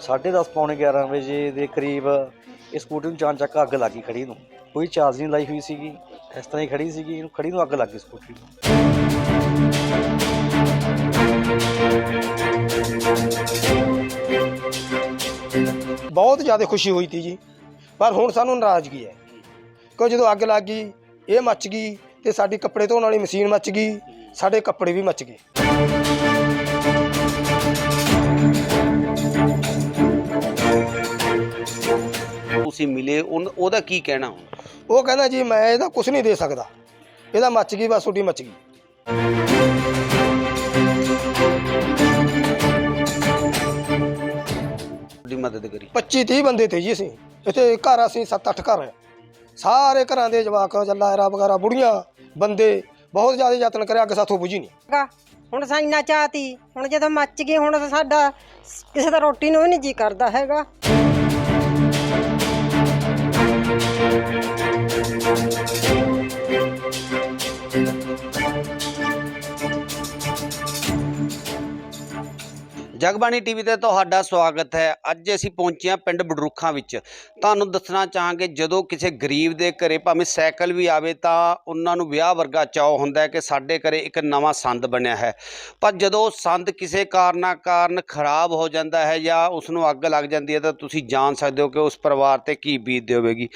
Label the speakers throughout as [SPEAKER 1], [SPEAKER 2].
[SPEAKER 1] ਸਾਢੇ ਦਸ ਪੌਣੇ 11 ਵਜੇ ਦੇ ਕਰੀਬ ਇਹ ਸਕੂਟਰ ਨੂੰ ਚਾਨ ਚੱਕ ਅੱਗ ਲੱਗੀ ਖੜੀ ਨੂੰ। ਕੋਈ ਚਾਰਜ ਨਹੀਂ ਲਾਈ ਹੋਈ ਸੀਗੀ। ਇਸ ਤਰ੍ਹਾਂ ਹੀ ਖੜੀ ਸੀਗੀ। ਇਹਨੂੰ ਖੜੀ ਨੂੰ ਅੱਗ ਲੱਗ ਗਈ ਸਕੂਟਰੀ ਨੂੰ।
[SPEAKER 2] ਬਹੁਤ ਜ਼ਿਆਦਾ ਖੁਸ਼ੀ ਹੋਈ ਤੀ ਜੀ। ਪਰ ਹੁਣ ਸਾਨੂੰ ਨਾਰਾਜ਼ਗੀ ਹੈ? ਕਿ ਜਦੋਂ ਅੱਗ ਲੱਗ ਗਈ, ਇਹ ਮੱਚ ਗਈ ਤੇ ਸਾਡੀ ਕੱਪੜੇ ਧੋਣ ਵਾਲੀ ਮਸ਼ੀਨ ਮੱਚ ਗਈ, ਸਾਡੇ ਕੱਪੜੇ ਵੀ ਮੱਚ ਗਏ।
[SPEAKER 3] ਤੁਸੀਂ ਮਿਲੇ ਉਨ- ਉਹਦਾ ਕੀ ਕਹਿਣਾ ਹੁਣ?
[SPEAKER 2] ਉਹ ਕਹਿੰਦਾ ਜੀ ਮੈਂ ਇਹਦਾ ਕੁਝ ਨਹੀਂ ਦੇ ਸਕਦਾ। ਇਹਦਾ ਮੱਚ ਗਈ ਬਸ ਤੁਹਾਡੀ ਮੱਚ ਗਈ।
[SPEAKER 3] ਤੁਹਾਡੀ ਮਦਦ ਕਰੀ।
[SPEAKER 2] 25 30 ਬੰਦੇ ਤੇ ਜੀ ਅਸੀਂ। ਇੱਥੇ ਘਰ ਅਸੀਂ 7-8 ਘਰ ਹੈ ਸਾਰੇ ਘਰਾਂ ਦੇ ਜਵਾਕ ਜੱਲਾਇਰਾ ਵਗੈਰਾ ਬੁੜੀਆਂ ਬੰਦੇ ਬਹੁਤ ਜ਼ਿਆਦਾ ਯਤਨ ਕਰਿਆ ਅੱਗ ਸਾਥੋਂ ਬੁਝੀ ਨਹੀਂ।
[SPEAKER 4] ਗਾ ਹੁਣ ਸਾਂ ਇੰਨਾ ਚਾਹਤੀ ਹੁਣ ਜਦੋਂ ਮੱਚ ਗਈ ਹੁਣ ਸਾਡਾ ਕਿਸੇ ਦਾ ਰੋਟੀ ਨੂੰ ਵੀ ਨਹੀਂ ਜੀ ਕਰਦਾ ਹੈਗਾ।
[SPEAKER 3] ਜਗਬਾਣੀ ਟੀਵੀ ਤੇ ਤੁਹਾਡਾ ਸਵਾਗਤ ਹੈ। ਅੱਜ ਅਸੀਂ ਪਹੁੰਚੇ ਹਾਂ ਪਿੰਡ ਬਡਰੁੱਖਾਂ ਵਿੱਚ। ਤੁਹਾਨੂੰ ਦੱਸਣਾ ਚਾਹਾਂਗੇ, ਜਦੋਂ ਕਿਸੇ ਗਰੀਬ ਦੇ ਘਰੇ ਭਾਵੇਂ ਸਾਈਕਲ ਵੀ ਆਵੇ, ਤਾਂ ਉਹਨਾਂ ਨੂੰ ਵਿਆਹ ਵਰਗਾ ਚਾਅ ਹੁੰਦਾ ਕਿ ਸਾਡੇ ਘਰੇ ਇੱਕ ਨਵਾਂ ਸੰਦ ਬਣਿਆ ਹੈ। ਪਰ ਜਦੋਂ ਸੰਦ ਕਿਸੇ ਕਾਰਨਾ ਕਾਰਨ ਖਰਾਬ ਹੋ ਜਾਂਦਾ ਹੈ ਜਾਂ ਉਸ ਨੂੰ ਅੱਗ ਲੱਗ ਜਾਂਦੀ ਹੈ, ਤਾਂ ਤੁਸੀਂ ਜਾਣ ਸਕਦੇ ਹੋ ਕਿ ਉਸ ਪਰਿਵਾਰ ਤੇ ਕੀ ਬੀਤਦੀ ਹੋਵੇਗੀ।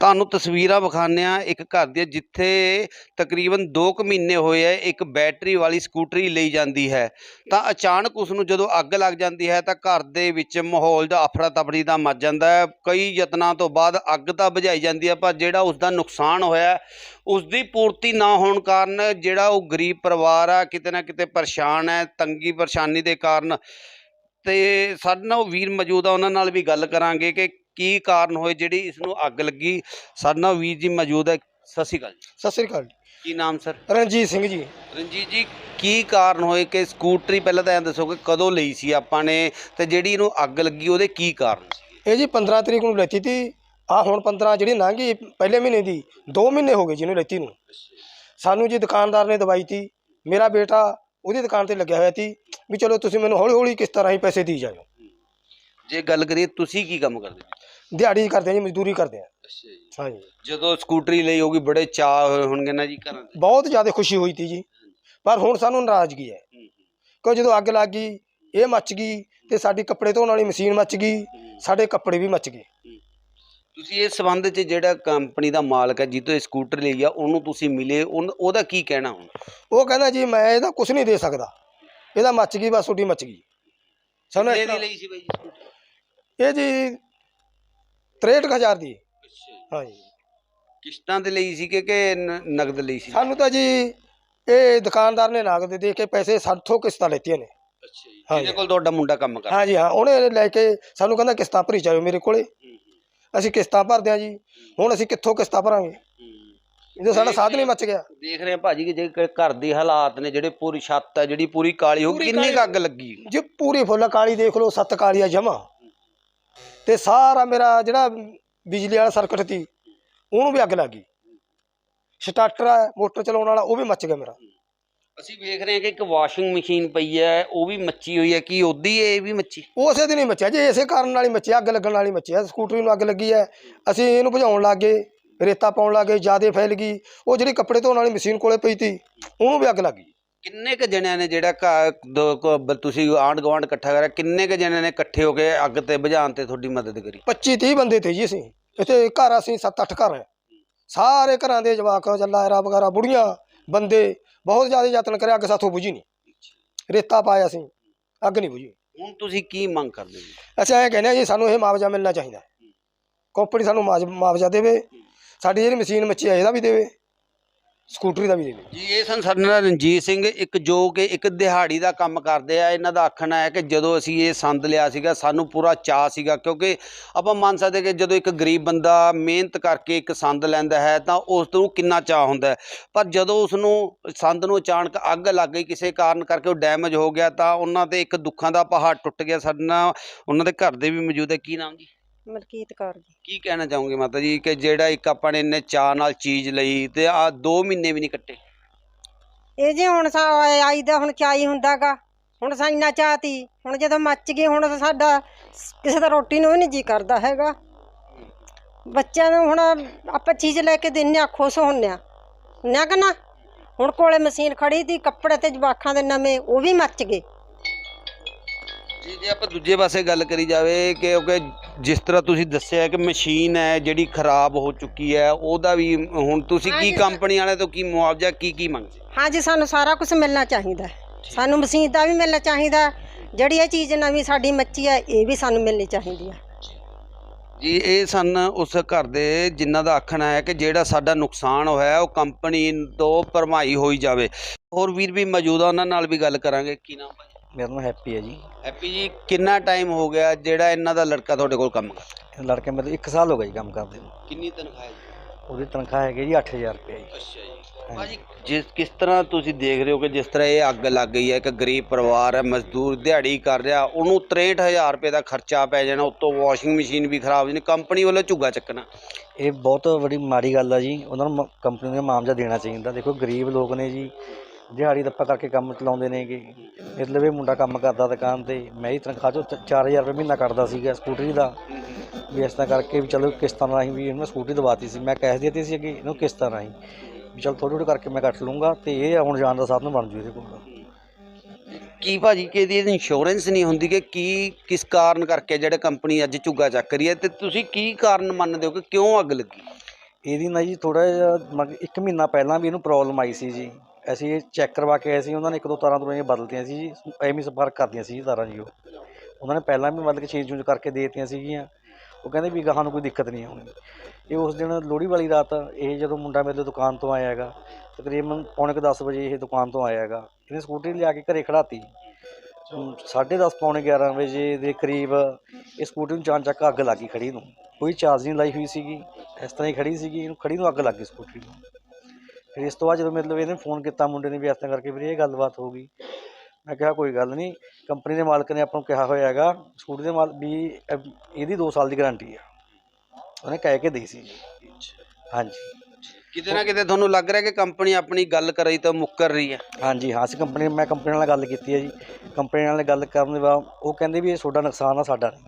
[SPEAKER 3] ਤੁਹਾਨੂੰ ਤਸਵੀਰਾਂ ਵਿਖਾਉਂਦੇ ਹਾਂ ਇੱਕ ਘਰ ਦੀ ਜਿੱਥੇ ਤਕਰੀਬਨ 2 ਕੁ ਮਹੀਨੇ ਹੋਏ ਹੈ, ਇੱਕ ਬੈਟਰੀ ਵਾਲੀ ਸਕੂਟਰੀ ਲਈ ਜਾਂਦੀ ਹੈ। ਤਾਂ ਅਚਾਨਕ ਉਸ ਨੂੰ ਜਦੋਂ ਅੱਗ ਅੱਗ ਲੱਗ ਜਾਂਦੀ ਹੈ ਤਾਂ ਘਰ ਦੇ ਵਿੱਚ ਮਾਹੌਲ ਦਾ ਅਫਰਾ ਤਫਰੀ ਦਾ ਮਚ ਜਾਂਦਾ ਹੈ। ਕਈ ਯਤਨਾਂ ਤੋਂ ਬਾਅਦ ਅੱਗ ਤਾਂ ਬੁਝਾਈ ਜਾਂਦੀ ਹੈ, ਪਰ ਜਿਹੜਾ ਉਸ ਦਾ ਨੁਕਸਾਨ ਹੋਇਆ ਉਸ ਦੀ ਪੂਰਤੀ ਨਾ ਹੋਣ ਕਾਰਨ ਜਿਹੜਾ ਉਹ ਗਰੀਬ ਪਰਿਵਾਰ ਆ ਕਿਤੇ ਨਾ ਕਿਤੇ ਪਰੇਸ਼ਾਨ ਹੈ, ਤੰਗੀ ਪਰੇਸ਼ਾਨੀ ਦੇ ਕਾਰਨ। ਤੇ ਸਾਡੇ ਨਾਲ ਵੀਰ ਮੌਜੂਦ ਆ, ਉਹਨਾਂ ਨਾਲ ਵੀ ਗੱਲ ਕਰਾਂਗੇ ਕਿ ਕੀ ਕਾਰਨ ਹੋਏ, ਜਿਹੜੀ ਇਸ ਨੂੰ ਅੱਗ ਲੱਗੀ। ਸਾਡੇ ਨਾਲ ਵੀਰ ਜੀ ਮੌਜੂਦ ਹੈ ਸਤਿ ਸ਼੍ਰੀ ਅਕਾਲ ਜੀ।
[SPEAKER 2] ਸਤਿ ਸ੍ਰੀ ਅਕਾਲ ਜੀ।
[SPEAKER 3] ਕੀ ਨਾਮ ਸਰ?
[SPEAKER 2] ਰਣਜੀਤ ਸਿੰਘ ਜੀ।
[SPEAKER 3] ਰਣਜੀਤ ਜੀ ਕੀ ਕਾਰਨ ਹੋਏ ਕਿ ਸਕੂਟਰੀ ਪਹਿਲਾਂ ਤਾਂ ਐਂ ਦੱਸੋ ਕਿ ਕਦੋਂ ਲਈ ਸੀ ਆਪਾਂ ਨੇ ਤੇ ਜਿਹੜੀ ਇਹਨੂੰ ਅੱਗ ਲੱਗੀ ਉਹਦੇ ਕੀ ਕਾਰਨ ਸੀ?
[SPEAKER 2] ਇਹ ਜੀ 15 ਤਰੀਕ ਨੂੰ ਲੈਤੀ ਤੀ। ਆ ਹੁਣ 15 ਜਿਹੜੀ ਲੰਘ ਪਹਿਲੇ ਮਹੀਨੇ ਦੀ 2 ਮਹੀਨੇ ਹੋ ਗਏ ਜਿਹਨੂੰ ਲੈਤੀ ਨੂੰ। ਸਾਨੂੰ ਜੀ ਦੁਕਾਨਦਾਰ ਨੇ ਦਵਾਈ ਤੀ। ਮੇਰਾ ਬੇਟਾ ਉਹਦੀ ਦੁਕਾਨ ਤੇ ਲੱਗਿਆ ਹੋਇਆ ਤੀ ਵੀ ਚਲੋ ਤੁਸੀਂ ਮੈਨੂੰ ਹੌਲੀ ਹੌਲੀ ਕਿਸ ਤਰ੍ਹਾਂ ਹੀ ਪੈਸੇ ਦੀ ਜਾਓ
[SPEAKER 3] ਜੇ ਗੱਲ ਕਰੀਏ ਤੁਸੀਂ ਕੀ ਕੰਮ ਕਰਦੇ?
[SPEAKER 2] ਦਿਹਾੜੀ ਕਰਦੇ ਆ ਜੀ ਮਜ਼ਦੂਰੀ ਕਰਦੇ ਆ।
[SPEAKER 3] ਅੱਛਾ ਜੀ।
[SPEAKER 2] ਹਾਂਜੀ।
[SPEAKER 3] ਜਦੋਂ ਸਕੂਟਰੀ ਲਈ ਹੋਗੀ ਬੜੇ ਚਾਅ ਹੋਏ ਹੋਣਗੇ ਨਾ ਜੀ ਘਰਾਂ ਦੇ।
[SPEAKER 2] ਬਹੁਤ ਜ਼ਿਆਦਾ ਖੁਸ਼ੀ ਹੋਈ ਤੀ ਜੀ। ਪਰ ਹੁਣ ਸਾਨੂੰ ਨਾਰਾਜ਼ਗੀ ਹੈ? ਕਿਉਂ ਜਦੋਂ ਅੱਗ ਲੱਗ ਗਈ ਇਹ ਮੱਚ ਗਈ ਤੇ ਸਾਡੀ ਕੱਪੜੇ ਧੋਣ ਵਾਲੀ ਮਸ਼ੀਨ ਮੱਚ ਗਈ ਸਾਡੇ ਕੱਪੜੇ ਵੀ ਮੱਚ ਗਏ।
[SPEAKER 3] ਤੁਸੀਂ ਇਸ ਸੰਬੰਧ 'ਚ ਜਿਹੜਾ ਕੰਪਨੀ ਦਾ ਮਾਲਕ ਹੈ ਜਿੱਤੋਂ ਇਹ ਸਕੂਟਰ ਲਈ ਆ ਉਹਨੂੰ ਤੁਸੀਂ ਮਿਲੇ ਉਹਨ- ਉਹਦਾ ਕੀ ਕਹਿਣਾ ਹੁਣ?
[SPEAKER 2] ਉਹ ਕਹਿੰਦਾ ਜੀ ਮੈਂ ਇਹਦਾ ਕੁਝ ਨਹੀਂ ਦੇ ਸਕਦਾ। ਇਹਦਾ ਮੱਚ ਗਈ ਬਸ ਤੁਹਾਡੀ ਮੱਚ ਗਈ। ਸਾਨੂੰ ਇਸ ਤਰ੍ਹਾਂ-
[SPEAKER 3] ਲਈ ਸੀ ਬਾਈ ਜੀ ਸਕੂਟਰ?
[SPEAKER 2] ਇਹ ਜੀ 63000 ਦੀ। ਹਾਂਜੀ।
[SPEAKER 3] ਕਿਸ਼ਤਾਂ ਤੇ ਲਈ ਸੀ ਕਿ ਕਿ ਨ- ਨਗਦ ਲਈ ਸੀ?
[SPEAKER 2] ਸਾਨੂੰ ਤਾਂ ਜੀ ਇਹ ਦੁਕਾਨਦਾਰ ਨੇ ਨਗਦ ਦੇ ਕੇ ਪੈਸੇ ਸਾਥੋਂ ਕਿਸ਼ਤਾਂ ਲੈਤੀਆਂ ਨੇ।
[SPEAKER 3] ਅੱਛਾ ਜੀ।
[SPEAKER 2] ਹਾਂਜੀ।
[SPEAKER 3] ਜਿਹਦੇ ਕੋਲ ਤੁਹਾਡਾ ਮੁੰਡਾ ਕੰਮ ਕਰਦਾ।
[SPEAKER 2] ਹਾਂਜੀ ਹਾਂ ਉਹਨੇ ਲੈ ਕੇ ਸਾਨੂੰ ਕਹਿੰਦਾ ਕਿਸ਼ਤਾਂ ਭਰੀ ਜਾਓ ਮੇਰੇ ਕੋਲੇ। ਅਸੀਂ ਕਿਸ਼ਤਾਂ ਭਰਦੇ ਹਾਂ ਜੀ। ਹੁਣ ਅਸੀਂ ਕਿੱਥੋਂ ਕਿਸ਼ਤਾਂ ਭਰਾਂਗੇ? ਜਦੋਂ ਸਾਡਾ ਸਾਧ ਨਹੀਂ ਮੱਚ ਗਿਆ।
[SPEAKER 3] ਦੇਖ ਰਹੇ ਆ ਭਾਜੀ ਕਿ ਜੇ ਕ- ਘਰ ਦੇ ਹਾਲਾਤ ਨੇ ਜਿਹੜੇ ਪੂਰੀ ਛੱਤ ਹੈ ਜਿਹੜੀ ਪੂਰੀ ਕਾਲੀ ਹੋ ਗਈ, ਕਿੰਨੀ ਕੁ
[SPEAKER 2] ਕਾਲੀ-
[SPEAKER 3] ਅੱਗ ਲੱਗੀ
[SPEAKER 2] ਜੀ ਪੂਰੀ ਫੁੱਲ ਕਾਲੀ ਦੇਖ ਲਓ ਸੱਤ ਕਾਲੀਆਂ ਜਮਾ। ਤੇ ਸਾਰਾ ਮੇਰਾ ਜਿਹੜਾ ਬਿਜਲੀ ਵਾਲਾ ਸਰਕਟ ਸੀ ਉਹਨੂੰ ਵੀ ਅੱਗ ਲੱਗ ਗਈ। ਸਟਾਰਟਰ ਹੈ ਮੋਟਰ ਚਲਾਉਣ ਵਾਲਾ ਉਹ ਵੀ ਮੱਚ ਗਿਆ ਮੇਰਾ।
[SPEAKER 3] ਅਸੀਂ ਵੇਖ ਰਹੇ ਹਾਂ ਕਿ ਇੱਕ ਵਾਸ਼ਿੰਗ ਮਸ਼ੀਨ ਪਈ ਹੈ ਉਹ ਵੀ ਮੱਚੀ ਹੋਈ ਹੈ ਕੀ ਉਹਦੀ ਇਹ ਵੀ ਮੱਚੀ?
[SPEAKER 2] ਉਸੇ ਦਿਨ ਹੀ ਮੱਚਿਆ ਜੀ ਇਸੇ ਕਾਰਨ ਨਾਲ ਹੀ ਮੱਚਿਆ ਅੱਗ ਲੱਗਣ ਨਾਲ ਹੀ ਮੱਚਿਆ ਸਕੂਟਰੀ ਨੂੰ ਅੱਗ ਲੱਗੀ ਹੈ। ਅਸੀਂ ਇਹਨੂੰ ਬੁਝਾਉਣ ਲੱਗ ਗਏ ਰੇਤਾ ਪਾਉਣ ਲੱਗ ਗਏ ਜਿਆਦੇ ਫੈਲ ਗਈ। ਉਹ ਜਿਹੜੀ ਕੱਪੜੇ ਧੋਣ ਵਾਲੀ ਮਸ਼ੀਨ ਕੋਲੇ ਪਈ ਤੀ ਉਹਨੂੰ ਵੀ ਅੱਗ ਲੱਗ ਗਈ।
[SPEAKER 3] ਕਿੰਨੇ ਕ ਜਣਿਆਂ ਨੇ ਜਿਹੜਾ ਘਰ ਦੋ ਕੁ ਬ- ਤੁਸੀਂ ਆਂਢ ਗੁਆਂਢ ਇਕੱਠਾ ਕਰਿਆ ਕਿੰਨੇ ਕ ਜਣਿਆਂ ਨੇ ਇਕੱਠੇ ਹੋ ਕੇ ਅੱਗ ਤੇ ਬੁਝਾਉਣ ਤੇ ਤੁਹਾਡੀ ਮਦਦ ਕਰੀ?
[SPEAKER 2] 25 30 ਬੰਦੇ ਤੇ ਜੀ ਅਸੀਂ। ਇੱਥੇ ਘਰ ਅਸੀਂ 7-8 ਘਰ। ਹੈ ਸਾਰੇ ਘਰਾਂ ਦੇ ਜਵਾਕ ਜੱਲਾਇਰਾ ਵਗੈਰਾ ਬੁੜੀਆਂ ਬੰਦੇ ਬਹੁਤ ਜ਼ਿਆਦਾ ਯਤਨ ਕਰਿਆ ਅੱਗ ਸਾਥੋਂ ਬੁਝੀ ਨਹੀਂ। ਰੇਤਾ ਪਾਇਆ ਅਸੀਂ ਅੱਗ ਨਹੀਂ ਬੁਝੀ।
[SPEAKER 3] ਹੁਣ ਤੁਸੀਂ ਕੀ ਮੰਗ ਕਰਦੇ ਹੋ?
[SPEAKER 2] ਅੱਛਾ ਇਹ ਕਹਿੰਦੇ ਆ ਜੀ ਸਾਨੂੰ ਇਹ ਮੁਆਵਜ਼ਾ ਮਿਲਣਾ ਚਾਹੀਦਾ। ਕੰਪਨੀ ਸਾਨੂੰ ਮੁਆਵਜ਼- ਮੁਆਵਜ਼ਾ ਦੇਵੇ। ਸਾਡੀ ਜਿਹੜੀ ਮਸ਼ੀਨ ਮੱਚੀ ਹੈ ਇਹਦਾ ਵੀ ਦੇਵੇ। ਸਕੂਟਰੀ ਦਾ ਵੀ ਦੇਵੇ
[SPEAKER 3] ਜੀ, ਇਹ ਸਨ ਸਾਡੇ ਨਾਲ ਰਣਜੀਤ ਸਿੰਘ, ਇੱਕ ਜੋ ਕਿ ਇੱਕ ਦਿਹਾੜੀ ਦਾ ਕੰਮ ਕਰਦੇ ਆ, ਇਹਨਾਂ ਦਾ ਆਖਣਾ ਹੈ ਕਿ ਜਦੋਂ ਅਸੀਂ ਇਹ ਸੰਦ ਲਿਆ ਸੀਗਾ, ਸਾਨੂੰ ਪੂਰਾ ਚਾਅ ਸੀਗਾ, ਕਿਉਂਕਿ ਆਪਾਂ ਮੰਨ ਸਕਦੇ ਕਿ ਜਦੋਂ ਇੱਕ ਗਰੀਬ ਬੰਦਾ ਮਿਹਨਤ ਕਰਕੇ ਇੱਕ ਸੰਦ ਲੈਂਦਾ ਹੈ, ਤਾਂ ਉਸ ਨੂੰ ਕਿੰਨਾ ਚਾਅ ਹੁੰਦਾ ਪਰ ਜਦੋਂ ਉਸ ਨੂੰ ਸੰਦ ਨੂੰ ਅਚਾਨਕ ਅੱਗ ਲੱਗ ਗਈ, ਕਿਸੇ ਕਾਰਨ ਕਰਕੇ ਉਹ ਡੈਮੇਜ ਹੋ ਗਿਆ, ਤਾਂ ਉਹਨਾਂ ਤੇ ਇੱਕ ਦੁੱਖਾਂ ਦਾ ਪਹਾੜ ਟੁੱਟ ਗਿਆ, ਸਾਡੇ ਨਾਲ, ਉਹਨਾਂ ਦੇ ਘਰ ਦੇ ਵੀ ਮੌਜੂਦ ਹੈ। ਕੀ ਨਾਮ ਜੀ?
[SPEAKER 4] ਮਲਕੀਤ ਕੌਰ ਜੀ।
[SPEAKER 3] ਕੀ ਕਹਿਣਾ ਚਾਹੋਗੇ ਮਾਤਾ ਜੀ ਕਿ ਜਿਹੜਾ ਇੱਕ ਆਪਾਂ ਨੇ ਇੰਨੇ ਚਾਅ ਨਾਲ ਚੀਜ਼ ਲਈ ਤੇ ਆ 2 ਮਹੀਨੇ ਵੀ ਨਹੀਂ ਕੱਟੇ?
[SPEAKER 4] ਇਹ ਜੀ ਹੁਣ ਸਾ ਆਈ ਦਾ ਹੁਣ ਚਾਈ ਹੁੰਦਾਗਾ। ਹੁਣ ਸਾਂ ਇੰਨਾ ਚਾਹਤੀ ਹੁਣ ਜਦੋਂ ਮੱਚ ਗਈ ਹੁਣ ਸਾਡਾ ਕਿਸੇ ਦਾ ਰੋਟੀ ਨੂੰ ਵੀ ਨਹੀਂ ਜੀ ਕਰਦਾ ਹੈਗਾ। ਬੱਚਿਆਂ ਨੂੰ ਹੁਣ ਆਪਾਂ ਚੀਜ਼ ਲੈ ਕੇ ਦਿੰਨੇ ਆ ਖੁਸ਼ ਹੁੰਨੇ ਆ। ਨਾ ਕਿ ਨਾ? ਹੁਣ ਕੋਲੇ ਮਸ਼ੀਨ ਖੜੀ ਤੀ ਕੱਪੜੇ ਤੇ ਜਵਾਖਾਂ ਦੇ ਨਵੇਂ ਉਹ ਵੀ ਮੱਚ ਗਏ।
[SPEAKER 3] ਜੀ ਜੇ ਆਪਾਂ ਦੂਜੇ ਪਾਸੇ ਗੱਲ ਕਰੀ ਜਾਵੇ ਕਿ ਕਿਉਂਕਿ ਜਿਸ ਤਰ੍ਹਾਂ ਤੁਸੀਂ ਦੱਸਿਆ ਕਿ ਮਸ਼ੀਨ ਹੈ ਜਿਹੜੀ ਖਰਾਬ ਹੋ ਚੁੱਕੀ ਹੈ ਉਹਦਾ ਵੀ ਹੁਣ ਤੁਸੀਂ ਕੀ ਕੰਪਨੀ ਵਾਲੇ ਤੋਂ ਕੀ ਮੁਆਵਜ਼ਾ ਕੀ ਕੀ ਮੰਗਦੇ
[SPEAKER 4] ਹਾਂਜੀ ਸਾਨੂੰ ਸਾਰਾ ਕੁਝ ਮਿਲਣਾ ਚਾਹੀਦਾ ਹੈ। ਸਾਨੂੰ ਮਸ਼ੀਨ ਦਾ ਵੀ ਮਿਲਣਾ ਚਾਹੀਦਾ ਹੈ। ਜਿਹੜੀ ਇਹ ਚੀਜ਼ ਨਵੀਂ ਸਾਡੀ ਮੱਚੀ ਹੈ ਇਹ ਵੀ ਸਾਨੂੰ ਮਿਲਣੀ ਚਾਹੀਦੀ ਹੈ।
[SPEAKER 3] ਜੀ ਇਹ ਸਨ ਉਸ ਘਰ ਦੇ ਜਿਨ੍ਹਾਂ ਦਾ ਆਖਣਾ ਹੈ ਕਿ ਜਿਹੜਾ ਸਾਡਾ ਨੁਕਸਾਨ ਹੋਇਆ ਹੈ, ਉਹ ਕੰਪਨੀ ਤੋਂ ਭਰਮਾਈ ਹੋਈ ਜਾਵੇ। ਹੋਰ ਵੀਰ ਵੀ ਮੌਜੂਦ ਆ ਉਹਨਾਂ ਨਾਲ ਵੀ ਗੱਲ ਕਰਾਂਗੇ। ਕੀ ਨਾਮ ਭਾਈ?
[SPEAKER 1] ਮੇਰਾ ਨਾਮ ਹੈਪੀ ਹੈ ਜੀ।
[SPEAKER 3] ਹੈਪੀ ਜੀ ਕਿੰਨਾ ਟਾਈਮ ਹੋ ਗਿਆ ਜਿਹੜਾ ਇਹਨਾਂ ਦਾ ਲੜਕਾ ਤੁਹਾਡੇ ਕੋਲ ਕੰਮ ਕਰਦਾ
[SPEAKER 1] ਇਹ ਲੜਕੇ ਮੇਰੇ 1 ਸਾਲ ਹੋ ਗਿਆ ਜੀ ਕੰਮ ਕਰਦੇ ਨੂੰ।
[SPEAKER 3] ਕਿੰਨੀ ਤਨਖਾਹ ਹੈ ਜੀ?
[SPEAKER 1] ਉਹਦੀ ਤਨਖਾਹ ਹੈਗੀ ਜੀ 8000 ਰੁਪਏ ਜੀ।
[SPEAKER 3] ਅੱਛਾ ਜੀ। ਭਾਜੀ ਜਿਸ ਕਿਸ ਤਰ੍ਹਾਂ ਤੁਸੀਂ ਦੇਖ ਰਹੇ ਹੋ ਕਿ ਜਿਸ ਤਰ੍ਹਾਂ ਇਹ ਅੱਗ ਲੱਗ ਗਈ ਹੈ ਇੱਕ ਗਰੀਬ ਪਰਿਵਾਰ ਹੈ ਮਜ਼ਦੂਰ ਦਿਹਾੜੀ ਕਰ ਰਿਹਾ ਉਹਨੂੰ 63000 ਰੁਪਏ ਦਾ ਖਰਚਾ ਪੈ ਜਾਣਾ ਉੱਤੋਂ ਵਾਸ਼ਿੰਗ ਮਸ਼ੀਨ ਵੀ ਖਰਾਬ ਹੋ ਜਾਣੀ ਕੰਪਨੀ ਵੱਲੋਂ ਝੁੱਗਾ ਚੱਕਣਾ।
[SPEAKER 1] ਇਹ ਬਹੁਤ ਬੜੀ ਮਾੜੀ ਗੱਲ ਆ ਜੀ ਉਹਨਾਂ ਨੂੰ ਮ- ਕੰਪਨੀ ਨੂੰ ਮੁਆਵਜ਼ਾ ਦੇਣਾ ਚਾਹੀਦਾ। ਦੇਖੋ ਗਰੀਬ ਲੋਕ ਨੇ ਜੀ ਦਿਹਾੜੀ ਦੱਪਾ ਕਰਕੇ ਕੰਮ ਚਲਾਉਂਦੇ ਨੇਗੇ ਮਤਲਬ ਇਹ ਮੁੰਡਾ ਕੰਮ ਕਰਦਾ ਦੁਕਾਨ ਤੇ ਮੈਂ ਹੀ ਤਨਖਾਹ ਚੋਂ 4000 ਰੁਪਏ ਮਹੀਨਾ ਕੱਢਦਾ ਸੀਗਾ ਸਕੂਟਰੀ ਦਾ। ਵੀ ਇਸ ਤਰ੍ਹਾਂ ਕਰਕੇ ਵੀ ਚਲੋ ਕਿਸ਼ਤਾਂ ਰਾਹੀਂ ਵੀ ਇਹਨੂੰ ਸਕੂਟਰੀ ਦਵਾਤੀ ਸੀ। ਮੈਂ ਕੈਸ਼ ਦਿੱਤੀ ਸੀ ਅੱਗੇ ਇਹਨੂੰ ਕਿਸ਼ਤਾਂ ਰਾਹੀਂ। ਵੀ ਚਲ ਥੋੜ੍ਹੀ ਥੋੜ੍ਹੀ ਕਰਕੇ ਮੈਂ ਕੱਟ ਲੂੰਗਾ ਤੇ ਇਹ ਹੁਣ ਜਾਣ ਦਾ ਸਾਧਨ ਬਣ ਜੂ ਇਹਦੇ ਕੋਲ।
[SPEAKER 3] ਕੀ ਭਾਜੀ ਕਿ ਇਹਦੀ ਇੰਸ਼ੋਰੈਂਸ ਨਹੀਂ ਹੁੰਦੀ ਕਿ ਕੀ ਕਿਸ ਕਾਰਨ ਕਰਕੇ ਜਿਹੜੇ ਕੰਪਨੀ ਅੱਜ ਝੁੱਗਾ ਚੱਕ ਰਹੀ ਹੈ ਤੇ ਤੁਸੀਂ ਕੀ ਕਾਰਨ ਮੰਨਦੇ ਹੋ ਕਿ ਕਿਉਂ ਅੱਗ ਲੱਗੀ?
[SPEAKER 1] ਇਹਦੀ ਨਾ ਜੀ ਥੋੜਾ ਜਿਹਾ ਮਤਲਬ ਇੱਕ ਮਹੀਨਾ ਪਹਿਲਾਂ ਵੀ ਇਹਨੂੰ ਪ੍ਰੋਬਲਮ ਆਈ ਸੀ ਜੀ। ਅਸੀਂ ਇਹ ਚੈੱਕ ਕਰਵਾ ਕੇ ਆਏ ਸੀ, ਉਹਨਾਂ ਨੇ ਇੱਕ ਦੋ ਤਾਰਾਂ ਤੋਂ ਇਹ ਬਦਲਤੀਆਂ ਸੀ ਜੀ, ਐਵੇਂ ਸੰਪਰਕ ਕਰਦੀਆਂ ਸੀ ਜੀ ਤਾਰਾਂ ਜੀ ਉਹ। ਉਹਨਾਂ ਨੇ ਪਹਿਲਾਂ ਵੀ ਮਤਲਬ ਕਿ ਚੇਂਜ ਚੂੰਜ ਕਰਕੇ ਦੇ ਦਿੱਤੀਆਂ ਸੀਗੀਆਂ। ਉਹ ਕਹਿੰਦੇ ਵੀ ਗਾਹਾਂ ਨੂੰ ਕੋਈ ਦਿੱਕਤ ਨਹੀਂ ਆਉਣੀ ਇਹ ਉਸ ਦਿਨ ਲੋਹੜੀ ਵਾਲੀ ਰਾਤ, ਇਹ ਜਦੋਂ ਮੁੰਡਾ ਮੇਰੇ ਦੁਕਾਨ ਤੋਂ ਆਇਆ ਹੈਗਾ, ਤਕਰੀਬਨ ਪੌਣੇ ਕੁ 10 ਵਜੇ ਇਹ ਦੁਕਾਨ ਤੋਂ ਆਇਆ ਹੈਗਾ। ਇਹਨੇ ਸਕੂਟਰੀ ਲਿਆ ਕੇ ਘਰੇ ਖੜਾਤੀ 10:30 ਪੌਣੇ 11 ਵਜੇ ਦੇ ਕਰੀਬ ਇਹ ਸਕੂਟਰੀ ਨੂੰ ਚਾਨ ਚੱਕ ਅੱਗ ਲੱਗੀ ਖੜੀ ਨੂੰ। ਕੋਈ ਚਾਰਜ ਨਹੀਂ ਲਾਈ ਹੋਈ ਸੀਗੀ। ਇਸ ਤਰ੍ਹਾਂ ਹੀ ਖੜੀ ਸੀਗੀ, ਇਹਨੂੰ ਖੜੀ ਨੂੰ ਅੱਗ ਲੱਗ ਗਈ ਸਕੂਟਰੀ ਨੂੰ ਫਿਰ ਇਸ ਤੋਂ ਬਾਅਦ ਜਦੋਂ ਮਤਲਬ ਇਹਨੇ ਫੋਨ ਕੀਤਾ ਮੁੰਡੇ ਨੇ ਵੀ ਇਸ ਤਰ੍ਹਾਂ ਕਰਕੇ ਵੀਰੇ ਇਹ ਗੱਲਬਾਤ ਹੋ ਗਈ ਮੈਂ ਕਿਹਾ ਕੋਈ ਗੱਲ ਨਹੀਂ ਕੰਪਨੀ ਦੇ ਮਾਲਕ ਨੇ ਆਪਾਂ ਨੂੰ ਕਿਹਾ ਹੋਇਆ ਹੈਗਾ ਸਕੂਟਰੀ ਦੇ ਮਾਲ ਵੀ ਇਹ- ਇਹਦੀ 2 ਸਾਲ ਦੀ ਗਾਰੰਟੀ ਆ। ਉਹਨੇ ਕਹਿ ਕੇ ਦੇਈ ਸੀ। ਹਾਂਜੀ।
[SPEAKER 3] ਕਿਤੇ ਨਾ ਕਿਤੇ ਤੁਹਾਨੂੰ ਲੱਗ ਰਿਹਾ ਕਿ ਕੰਪਨੀ ਆਪਣੀ ਗੱਲ ਕਰੀ ਤਾਂ ਮੁੱਕਰ ਰਹੀ ਹੈ।
[SPEAKER 1] ਹਾਂਜੀ ਹਾਂ ਅਸੀਂ ਕੰਪਨੀ ਮੈਂ ਕੰਪਨੀ ਨਾਲ ਗੱਲ ਕੀਤੀ ਹੈ ਜੀ। ਕੰਪਨੀ ਨਾਲ ਗੱਲ ਕਰਨ ਦੇ ਬਾਅਦ ਉਹ ਕਹਿੰਦੇ ਵੀ ਇਹ ਤੁਹਾਡਾ ਨੁਕਸਾਨ ਆ ਸਾਡਾ ਨਹੀਂ।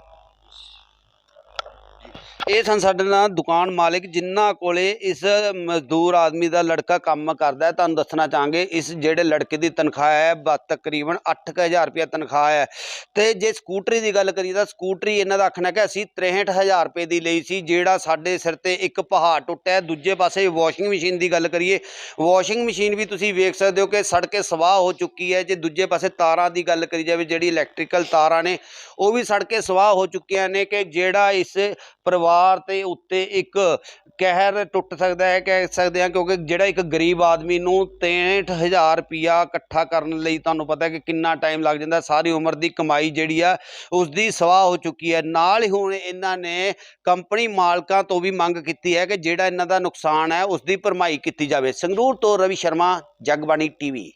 [SPEAKER 3] ਇਹ ਸਨ ਸਾਡੇ ਨਾਲ ਦੁਕਾਨ ਮਾਲਕ, ਜਿਨ੍ਹਾਂ ਕੋਲੇ ਇਸ ਮਜ਼ਦੂਰ ਆਦਮੀ ਦਾ ਲੜਕਾ ਕੰਮ ਕਰਦਾ ਹੈ। ਤੁਹਾਨੂੰ ਦੱਸਣਾ ਚਾਹਾਂਗੇ, ਇਸ ਜਿਹੜੇ ਲੜਕੇ ਦੀ ਤਨਖਾਹ ਹੈ, ਬਾ, ਤਕਰੀਬਨ 8000 ਰੁਪਏ ਤਨਖਾਹ ਹੈ। ਤੇ ਜੇ ਸਕੂਟਰੀ ਦੀ ਗੱਲ ਕਰੀਏ ਤਾਂ ਸਕੂਟਰੀ ਇਹਨਾਂ ਦਾ ਆਖਣਾ ਕਿ ਅਸੀਂ 63000 ਰੁਪਏ ਦੀ ਲਈ ਸੀ, ਜਿਹੜਾ ਸਾਡੇ ਸਿਰ ਤੇ ਇੱਕ ਪਹਾੜ ਟੁੱਟਿਆ ਦੂਜੇ ਪਾਸੇ ਵਾਸ਼ਿੰਗ ਮਸ਼ੀਨ ਦੀ ਗੱਲ ਕਰੀਏ, ਵਾਸ਼ਿੰਗ ਮਸ਼ੀਨ ਵੀ ਤੁਸੀਂ ਵੇਖ ਸਕਦੇ ਹੋ ਕਿ ਸੜ ਸਵਾਹ ਹੋ ਚੁੱਕੀ ਹੈ। ਜੇ ਦੂਜੇ ਪਾਸੇ ਤਾਰਾਂ ਦੀ ਗੱਲ ਕਰੀ ਜਾਵੇ, ਜਿਹੜੀ ਇਲੈਕਟ੍ਰੀਕਲ ਤਾਰਾਂ ਨੇ, ਉਹ ਵੀ ਸੜ ਸਵਾਹ ਹੋ ਚੁੱਕੀਆਂ ਨੇ ਕਿ ਜਿਹੜਾ ਇਸ ਪਰਿਵਾਰ ਤੇ ਉੱਤੇ ਇੱਕ ਕਹਿਰ ਟੁੱਟ ਸਕਦਾ ਹੈ, ਕਹਿ ਸਕਦੇ ਹਾਂ, ਕਿਉਂਕਿ ਜਿਹੜਾ ਇੱਕ ਗਰੀਬ ਆਦਮੀ ਨੂੰ 63000 ਰੁਪਿਆ ਇਕੱਠਾ ਕਰਨ ਲਈ ਤੁਹਾਨੂੰ ਪਤਾ ਹੈ ਕਿ ਕਿੰਨਾ ਟਾਈਮ ਲੱਗ ਜਾਂਦਾ, ਸਾਰੀ ਉਮਰ ਦੀ ਕਮਾਈ ਜਿਹੜੀ ਆ ਉਸ ਦੀ ਸਵਾਹ ਹੋ ਚੁੱਕੀ ਹੈ। ਨਾਲ ਹੀ ਹੁਣ ਇਹਨਾਂ ਨੇ ਕੰਪਨੀ ਮਾਲਕਾਂ ਤੋਂ ਵੀ ਮੰਗ ਕੀਤੀ ਹੈ ਕਿ ਜਿਹੜਾ ਇਹਨਾਂ ਦਾ ਨੁਕਸਾਨ ਹੈ ਉਸ ਦੀ ਭਰਮਾਈ ਕੀਤੀ ਜਾਵੇ। ਸੰਗਰੂਰ ਤੋਂ ਰਵੀ ਸ਼ਰਮਾ, ਜਗਬਾਣੀ ਟੀਵੀ।